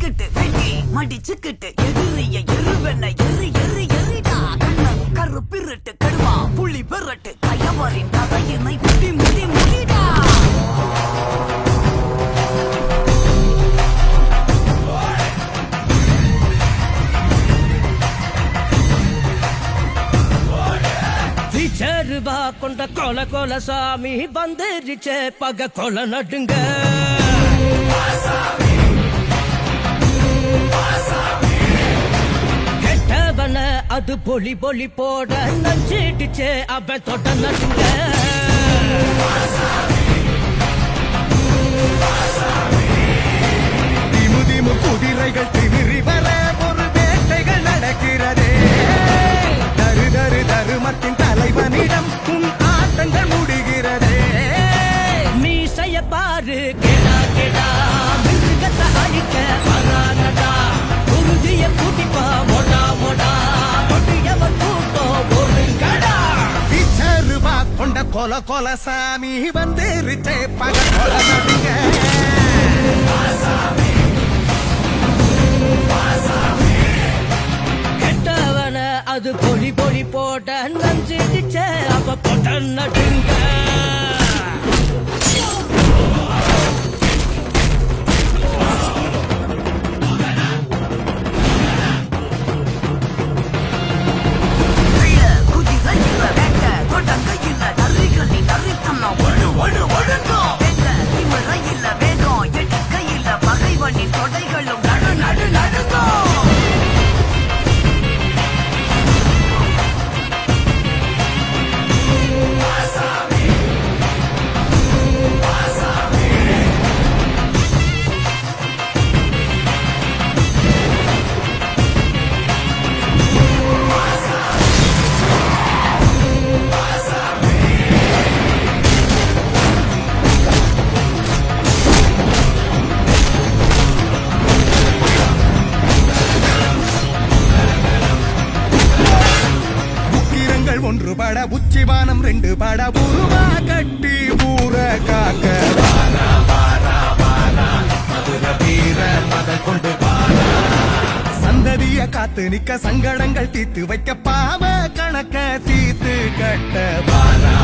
சிக்கிட்டு வெட்டி மடிச்சுக்கிட்டு எதிரிய எருவென எரி எரி எரிடா. கண்ணு கரு பிறட்டு கடுவா புள்ளி பெறட்டு கயவரின் கதையினை முடி முடி முடிடா. விச்சருவா கொண்ட கொல கொல சாமி வந்துருச்சே பக கொல நடுங்க. அது பொலி பொலி போட நஞ்சிடுச்சே அவன் தொட்ட நடுங்க திமு திமு குதிரைகள் திமிரி வர ஒரு வேட்டைகள் நடக்கிறதே. தரு தரு தருமத்தின் தலைவனிடம் உன் ஆட்டங்கள் முடிகிறதே. மீசைய பாரு கெடா கொல கொல சாமி வந்துருச்சே பக கொல நடுங்க கெட்டவன அது பொடி பொடி போட்ட நஞ்சிடுச்ச அவ போட்ட நடுங்க ஒன்று பட உச்சிவானம் ரெண்டு பட உருவா கட்டி ஊற காக்க. மதம் கொண்டு சந்ததிய காத்து நிக்க சங்கடங்கள் தீத்து வைக்க பாவ கணக்க தீத்து கட்ட. பாரா